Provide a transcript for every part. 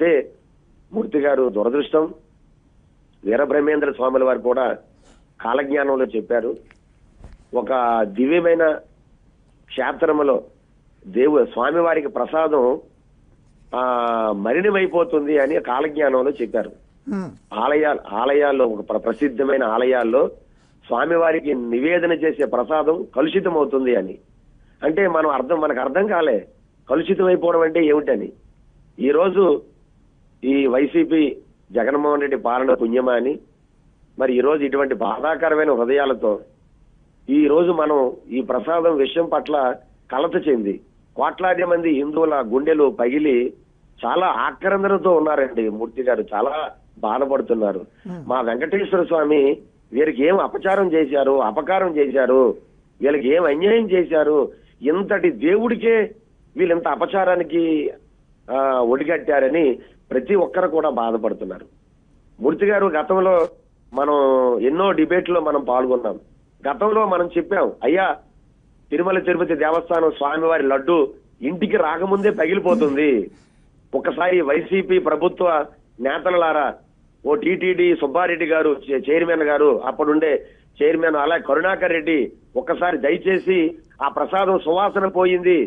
అయితే మూర్తి గారు దురదృష్టం. వీరబ్రహ్మేంద్ర స్వాముల వారు కూడా కాలజ్ఞానంలో చెప్పారు. ఒక దివ్యమైన క్షేత్రములో దేవు స్వామివారికి ప్రసాదం ఆ మలినమైపోతుంది అని కాలజ్ఞానంలో చెప్పారు. ఆలయాలు ఆలయాల్లో ఒక ప్ర- ప్రసిద్ధమైన ఆలయాల్లో స్వామివారికి నివేదన చేసే ప్రసాదం కలుషితం అవుతుంది అని. అంటే మనం అర్థం మనకు అర్థం కాలే కలుషితం అయిపోవడం అంటే ఏమిటని. ఈ రోజు ఈ వైసీపీ జగన్మోహన్ రెడ్డి పాలన పుణ్యమా అని మరి ఈ రోజు ఇటువంటి బాధాకరమైన హృదయాలతో ఈ రోజు మనం ఈ ప్రసాదం విషయం పట్ల కలత చెంది కోట్లాది మంది హిందువుల గుండెలు పగిలి చాలా ఆక్రందనతో ఉన్నారండి మూర్తి గారు. చాలా బాధపడుతున్నారు. మా వెంకటేశ్వర స్వామి వీరికి ఏం అపచారం చేశారు అపకారం చేశారు వీళ్ళకి ఏం అన్యాయం చేశారు ఇంతటి దేవుడికే వీళ్ళు ఇంత అపచారానికి ఒడిగట్టారని ప్రతి ఒక్కరు కూడా బాధపడుతున్నారు. మూర్తి గారు గతంలో మనం ఎన్నో డిబేట్లో మనం పాల్గొన్నాం. గతంలో మనం చెప్పాం అయ్యా తిరుమల తిరుపతి దేవస్థానం స్వామివారి లడ్డు ఇంటికి రాకముందే పగిలిపోతుంది. ఒకసారి వైసీపీ ప్రభుత్వ నేతలలారా ఓ టీటీడీ సుబ్బారెడ్డి గారు చైర్మన్ గారు అప్పుడుండే చైర్మన్ అలా కరుణాకర్ రెడ్డి ఒక్కసారి దయచేసి ఆ ప్రసాదం సువాసన పోయింది.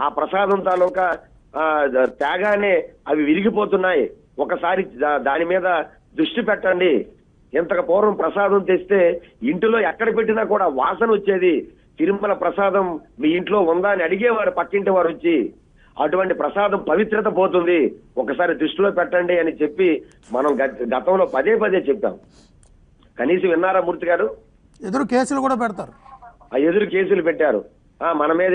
ఆ ప్రసాదం తాలూకా తేగానే అవి విరిగిపోతున్నాయి. ఒకసారి దాని మీద దృష్టి పెట్టండి. ఇంతకు పూర్వం ప్రసాదం తెస్తే ఇంటిలో ఎక్కడ పెట్టినా కూడా వాసన వచ్చేది. తిరుమల ప్రసాదం మీ ఇంట్లో ఉందా అని అడిగేవారు పక్కింటి వారు వచ్చి అటువంటి ప్రసాదం పవిత్రత పోతుంది. ఒకసారి దృష్టిలో పెట్టండి అని చెప్పి మనం గత- గతంలో పదే పదే చెప్పాం. కనీసం విన్నారా మూర్తి గారు? ఎదురు కేసులు కూడా పెడతారు. ఆ ఎదురు కేసులు పెట్టారు. ఆ మన మీద